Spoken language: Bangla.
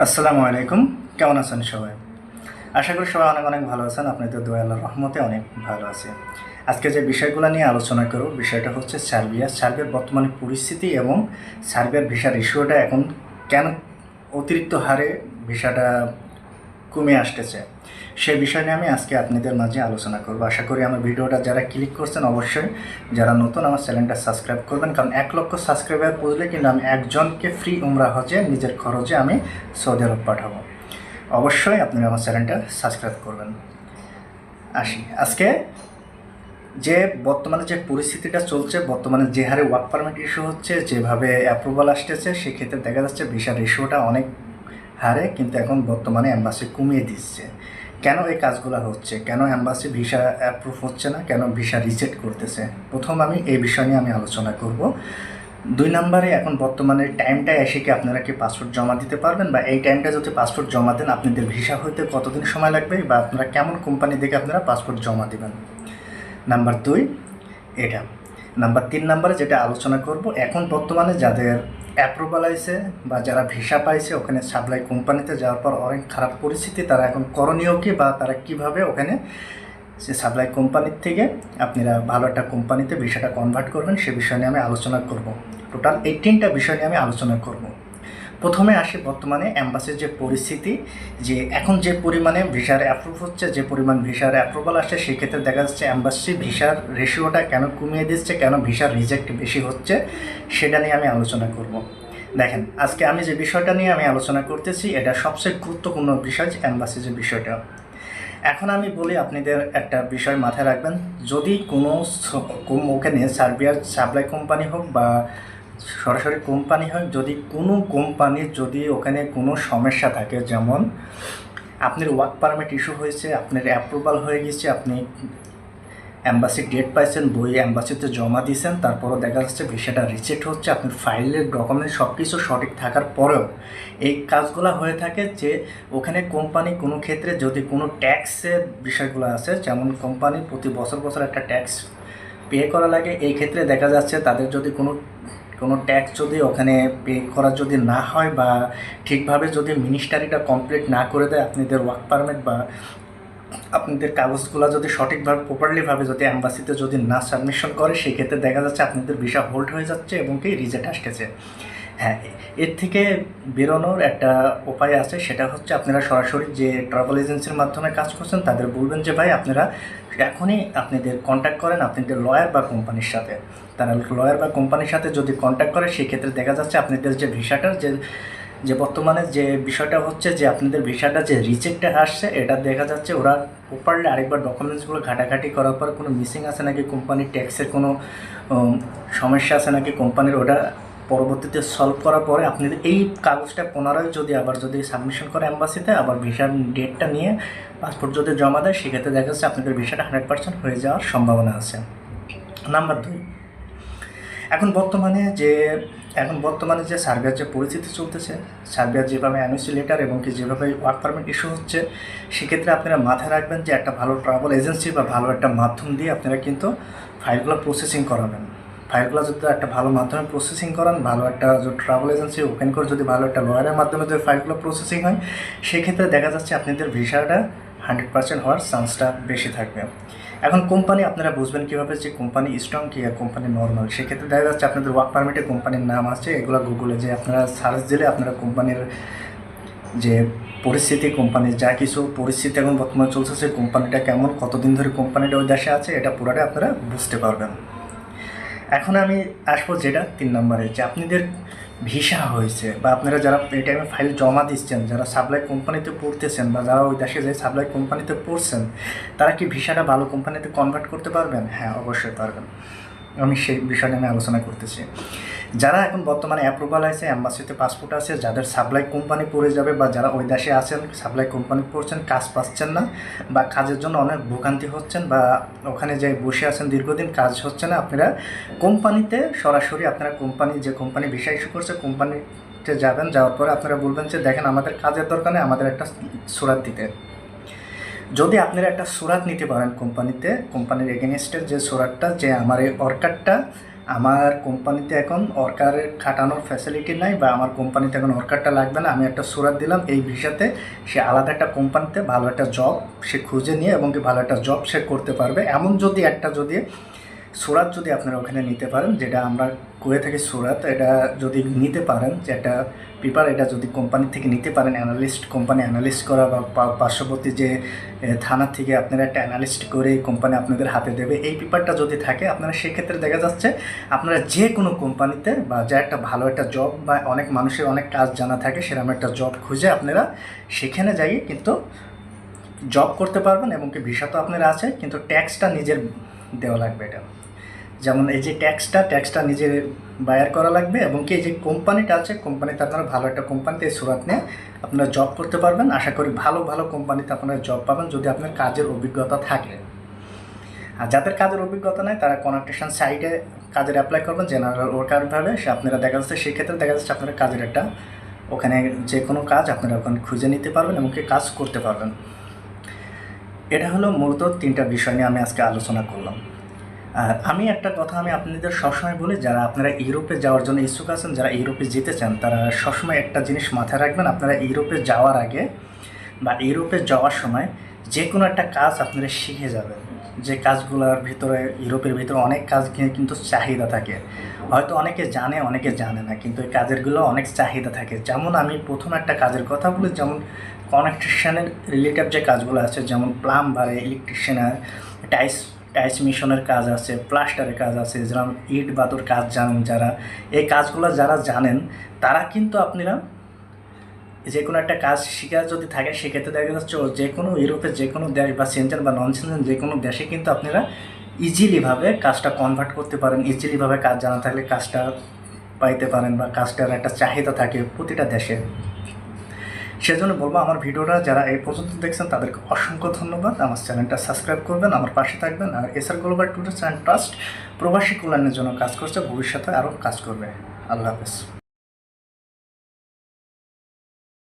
আসসালামু আলাইকুম। কেমন আছেন সবাই? আশা করি সবাই অনেক অনেক ভালো আছেন। আপনাদের দোয়া আল্লাহ রহমতে অনেক ভালো আছে। আজকে যে বিষয়গুলো নিয়ে আলোচনা করব, বিষয়টা হচ্ছে সার্বিয়া। সার্বিয়ার বর্তমানে পরিস্থিতি এবং সার্বিয়ার ভিসার ইস্যুটা এখন কেন অতিরিক্ত হারে ভিসাটা কমে আসতেছে? সেই বিষয় নিয়ে আমি আজকে আপনাদের মাঝে আলোচনা করব। আশা করি আমার ভিডিওটা যারা ক্লিক করছেন অবশ্যই, যারা নতুন আমার চ্যানেলটা সাবস্ক্রাইব করবেন, কারণ এক লক্ষ সাবস্ক্রাইবার পুজলে কিন্তু আমি একজনকে ফ্রি উমরা হজে নিজের খরচে আমি সৌদি আরব পাঠাবো। অবশ্যই আপনারা আমার চ্যানেলটা সাবস্ক্রাইব করবেন। আসি, আজকে যে বর্তমানে যে পরিস্থিতিটা চলছে, বর্তমানে যে হারে ওয়ার্ক পারমিট ইস্যু হচ্ছে, যেভাবে অ্যাপ্রুভাল আসতেছে, সেক্ষেত্রে দেখা যাচ্ছে ভিসার ইস্যুটা অনেক হারে, কিন্তু এখন বর্তমানে অ্যাম্বাসি কমিয়ে দিচ্ছে। কেন এই কাজগুলো হচ্ছে? কেন অ্যাম্বাসি ভিসা অ্যাপ্রুভ হচ্ছে না? কেন ভিসা রিজেক্ট করতেছে? প্রথম আমি এই বিষয় নিয়ে আমি আলোচনা করব। দুই নম্বরে, এখন বর্তমানে টাইমটা এসে কি আপনারা কি পাসপোর্ট জমা দিতে পারবেন? বা এই টাইমটা যদি পাসপোর্ট জমা দেন, আপনাদের ভিসা হইতে কতদিন সময় লাগবে? বা আপনারা কেমন কোম্পানি দেখে আপনারা পাসপোর্ট জমা দেবেন? নাম্বার দুই, এটা। নাম্বার তিন নাম্বারে যেটা আলোচনা করব, এখন বর্তমানে যাদের অ্যাপ্রুভাল আইছে বা যারা ভিসা পাইছে, ওখানে সাপ্লাই কোম্পানিতে যাওয়ার পর অনেক খারাপ পরিস্থিতি, তারা এখন করণীয় কী বা তারা কীভাবে ওখানে সে সাপ্লাই কোম্পানির থেকে আপনারা ভালো একটা কোম্পানিতে ভিসাটা কনভার্ট করবেন, সে বিষয় নিয়ে আমি আলোচনা করব। টোটাল এইটিনটা বিষয় নিয়ে আমি আলোচনা করব। প্রথমে আসি বর্তমানে অ্যাম্বাসির যে পরিস্থিতি, যে এখন যে পরিমাণে ভিসার অ্যাপ্রুভ হচ্ছে, যে পরিমাণ ভিসার অ্যাপ্রুভাল আসছে সেক্ষেত্রে দেখা যাচ্ছে অ্যাম্বাসি ভিসার রেশিওটা কেন কমিয়ে দিচ্ছে, কেন ভিসার রিজেক্ট বেশি হচ্ছে, সেটা নিয়ে আমি আলোচনা করব। দেখেন, আজকে আমি যে বিষয়টা নিয়ে আমি আলোচনা করতেছি, এটা সবচেয়ে গুরুত্বপূর্ণ বিষয় অ্যাম্বাসি যে বিষয়টা। এখন আমি বলি আপনাদের একটা বিষয় মাথায় রাখবেন, যদি কোনো ওখানে সার্বিয়ার সাপ্লাই কোম্পানি হোক বা সরাসরি কোম্পানি হয়, যদি কোনো কোম্পানির যদি ওখানে কোনো সমস্যা থাকে, যেমন আপনার ওয়ার্ক পারমিট ইস্যু হয়েছে, আপনার অ্যাপ্রুভাল হয়ে গেছে, আপনি অ্যাম্বাসির ডেট পাইছেন, বই অ্যাম্বাসিতে জমা দিয়েছেন তারপরও দেখা যাচ্ছে ভিসাটা রিজেক্ট হচ্ছে, আপনার ফাইলের ডকুমেন্ট সব কিছু সঠিক থাকার পরেও এই কাজগুলো হয়ে থাকে যে ওখানে কোম্পানি কোনো ক্ষেত্রে যদি কোনো ট্যাক্সের বিষয়গুলো আছে, যেমন কোম্পানি প্রতি বছর বছর একটা ট্যাক্স পে করা লাগে, এই ক্ষেত্রে দেখা যাচ্ছে তাদের যদি কোনো কোনো ট্যাক্স যদি ওখানে পে করা যদি না হয় বা ঠিকভাবে যদি মিনিস্টারিটা কমপ্লিট না করে দেয়, আপনাদের ওয়ার্ক পারমিট বা আপনাদের কাগজগুলো যদি সঠিকভাবে প্রপারলিভাবে যদি অ্যাম্বাসিতে যদি না সাবমিশন করে, সেক্ষেত্রে দেখা যাচ্ছে আপনাদের ভিসা হোল্ড হয়ে যাচ্ছে এবং কি রিজেক্ট আসতেছে। হ্যাঁ এর থেকে বেরোনোর একটা উপায় আছে, সেটা হচ্ছে আপনারা সরাসরি যে ট্রাভেল এজেন্সির মাধ্যমে কাজ করছেন, তাদের বলবেন যে, ভাই, আপনারা এখনই আপনাদের কন্ট্যাক্ট করেন আপনাদের লয়ার বা কোম্পানির সাথে। তারা লয়ার বা কোম্পানির সাথে যদি কন্ট্যাক্ট করে, সেক্ষেত্রে দেখা যাচ্ছে আপনাদের যে ভিসাটার যে যে বর্তমানে যে বিষয়টা হচ্ছে যে, আপনাদের ভিসাটা যে রিজেক্টে আসছে, এটা দেখা যাচ্ছে ওরা প্রপারলি আরেকবার ডকুমেন্টসগুলো ঘাটাঘাটি করার পর কোনো মিসিং আছে নাকি কোম্পানির ট্যাক্সের কোনো সমস্যা আছে নাকি কোম্পানির ওটা পরবর্তীতে সলভ করার পরে আপনি এই কাগজটা পুনরায় যদি আবার যদি সাবমিশন করে অ্যাম্বাসিতে আবার ভিসার ডেটটা নিয়ে পাসপোর্ট যদি জমা দেয়, সেক্ষেত্রে দেখা যাচ্ছে আপনাদের ভিসাটা হান্ড্রেড পার্সেন্ট হয়ে যাওয়ার সম্ভাবনা আছে। নাম্বার দুই, এখন বর্তমানে যে, এখন বর্তমানে যে সার্বিয়ার যে পরিস্থিতি চলতেছে, সার্বিয়ার যেভাবে অ্যানুসি লেটার এবং কি যেভাবে ওয়ার্ক পারমিট ইস্যু হচ্ছে, সেক্ষেত্রে আপনারা মাথায় রাখবেন যে একটা ভালো ট্রাভেল এজেন্সি বা ভালো একটা মাধ্যম দিয়ে আপনারা কিন্তু ফাইলগুলো প্রসেসিং করাবেন। ফাইলগুলো যদি একটা ভালো মাধ্যমে প্রসেসিং করান, ভালো একটা যদি ট্রাভেল এজেন্সি ওপেন করে যদি ভালো একটা লয়ারের মাধ্যমে যদি ফাইলগুলো প্রসেসিং হয়, সেক্ষেত্রে দেখা যাচ্ছে আপনাদের ভিসাটা হান্ড্রেড পার্সেন্ট হওয়ার চান্সটা বেশি থাকবে। এখন কোম্পানি আপনারা বুঝবেন কীভাবে যে কোম্পানি স্ট্রং কি আর কোম্পানি নর্মাল সেক্ষেত্রে দেখা যাচ্ছে আপনাদের ওয়ার্ক পারমিটে কোম্পানির নাম আছে, এগুলো গুগলে যে আপনারা সার্চ দিলে আপনারা কোম্পানির যে পরিস্থিতি কোম্পানির যা কিছু পরিস্থিতি এখন বর্তমানে চলছে, সেই কোম্পানিটা কেমন, কতদিন ধরে কোম্পানিটা ওই দেশে আছে, এটা পুরোটা আপনারা বুঝতে পারবেন। এখন আমি আসব যেটা তিন নম্বরে, যে আপনাদের ভিসা হয়েছে বা আপনারা যারা এই টাইমে ফাইল জমা দিচ্ছেন, যারা সাপ্লাই কোম্পানিতে পড়তেছেন বা যারা ওই দেশে যে সাপ্লাই কোম্পানিতে পড়ছেন, তারা কি ভিসাটা ভালো কোম্পানিতে কনভার্ট করতে পারবেন? হ্যাঁ অবশ্যই পারবেন। আমি সেই বিষয়টা নিয়ে আলোচনা করতেছি। যারা এখন বর্তমানে অ্যাপ্রুভাল আছে অ্যাম্বাসিতে পাসপোর্ট আছে, যাদের সাপ্লাই কোম্পানি পড়ে যাবে বা যারা ওই দেশে আছেন সাপ্লাই কোম্পানি পড়ছেন, কাজ পাচ্ছেন না বা কাজের জন্য অনেক ভোগান্তি হচ্ছেন বা ওখানে যে বসে আছেন দীর্ঘদিন কাজ হচ্ছে না, আপনারা কোম্পানিতে সরাসরি আপনারা কোম্পানি যে কোম্পানি বিষয় ইস্যু করছে কোম্পানিতে যাবেন, যাওয়ার পরে আপনারা বলবেন যে, দেখেন, আমাদের কাজের দরকার নেই, আমাদের একটা সুরাত দিতে। যদি আপনারা একটা সুরাত নিতে পারেন কোম্পানিতে, কোম্পানির এগেনস্টের যে সুরাতটা, যে আমার এই অর্কারটা, আমার কোম্পানিতে এখন অর্কার খাটানোর ফ্যাসিলিটি নাই বা আমার কোম্পানিতে এখন অর্কারটা লাগবে না, আমি একটা সুরাত দিলাম এই ভিসাতে, সে আলাদা একটা কোম্পানিতে ভালো একটা জব সে খুঁজে নিয়ে এবং কি ভালো একটা জব সে করতে পারবে। এমন যদি একটা যদি সুরাত যদি আপনারা ওখানে নিতে পারেন, যেটা আমরা করে থাকি সুরাত, এটা যদি নিতে পারেন, যে একটা পেপার, এটা যদি কোম্পানি থেকে নিতে পারেন, অ্যানালিস্ট, কোম্পানি অ্যানালিস্ট করা বা পার্শ্ববর্তী যে থানা থেকে আপনারা একটা অ্যানালিস্ট করে কোম্পানি আপনাদের হাতে দেবে। এই পেপারটা যদি থাকে, আপনারা সেক্ষেত্রে দেখা যাচ্ছে আপনারা যে কোনো কোম্পানিতে বা যা একটা ভালো একটা জব বা অনেক মানুষের অনেক কাজ জানা থাকে, সেরকম একটা জব খুঁজে আপনারা সেখানে যাই কিন্তু জব করতে পারবেন এবং কি ভিসা তো আপনার আছে, কিন্তু ট্যাক্সটা নিজের দেওয়া লাগবে এটা। যেমন এই যে ট্যাক্সটা ট্যাক্সটা নিজে বায়ার করা লাগবে এবং কি এই যে কোম্পানিটা আছে কোম্পানিতে আপনারা ভালো একটা কোম্পানিতে সুরাত নিয়ে আপনারা জব করতে পারবেন। আশা করি ভালো ভালো কোম্পানিতে আপনারা জব পাবেন যদি আপনার কাজের অভিজ্ঞতা থাকে। আর যাদের কাজের অভিজ্ঞতা নাই, তারা কনাকটেশন সাইটে কাজের অ্যাপ্লাই করবেন জেনারেল ওয়ার্কারভাবে সে আপনারা দেখা যাচ্ছে সেক্ষেত্রে দেখা যাচ্ছে আপনারা কাজের একটা ওখানে যে কোনো কাজ আপনারা ওখানে খুঁজে নিতে পারবেন এবং কি কাজ করতে পারবেন। এটা হলো মূলত তিনটা বিষয় নিয়ে আমি আজকে আলোচনা করলাম। আমি একটা কথা আমি আপনাদের সবসময় বলি, যারা আপনারা ইউরোপে যাওয়ার জন্য ইচ্ছুক আছেন, যারা ইউরোপে যেতে চান, তারা সবসময় একটা জিনিস মাথায় রাখবেন, আপনারা ইউরোপে যাওয়ার আগে বা ইউরোপে যাওয়ার সময় যে কোনো একটা কাজ আপনারা শিখে যাবেন। যে কাজগুলোর ভিতরে, ইউরোপের ভিতরে অনেক কাজ কিন্তু চাহিদা থাকে। হয়তো অনেকে জানে অনেকে জানে না, কিন্তু এই কাজেরগুলো অনেক চাহিদা থাকে। যেমন আমি প্রথম একটা কাজের কথা বলি, যেমন কনেকশনের রিলেটেড যে কাজগুলো আছে, যেমন প্লাম্বারে ইলেকট্রিশিয়ানের টাইস টাইস মিশনের কাজ আছে, প্লাস্টারের কাজ আছে, যেরকম ইট বাতুর কাজ জানেন যারা। এই কাজগুলো যারা জানেন, তারা কিন্তু আপনারা যে কোনো একটা কাজ শিখা যদি থাকে, সেক্ষেত্রে দেখা যাচ্ছে যে কোনো ইউরোপের যে কোনো দেশ বা সেন্টার বা নন সেন্টার যে কোনো দেশে কিন্তু আপনারা ইজিলিভাবে কাজটা কনভার্ট করতে পারেন ইজিলিভাবে কাজ জানা থাকলে কাজটা পাইতে পারেন বা কাজটার একটা চাহিদা থাকে প্রতিটা দেশে। সেজন্য বলব আমার ভিডিওটা যারা এই পর্যন্ত দেখছেন, তাদেরকে অসংখ্য ধন্যবাদ। আমার চ্যানেলটা সাবস্ক্রাইব করবেন, আমার পাশে থাকবেন। আর SR global tourist and trust প্রবাসী কল্যাণের জন্য কাজ করছে, ভবিষ্যতে আরও কাজ করবে। আল্লাহ হাফেজ।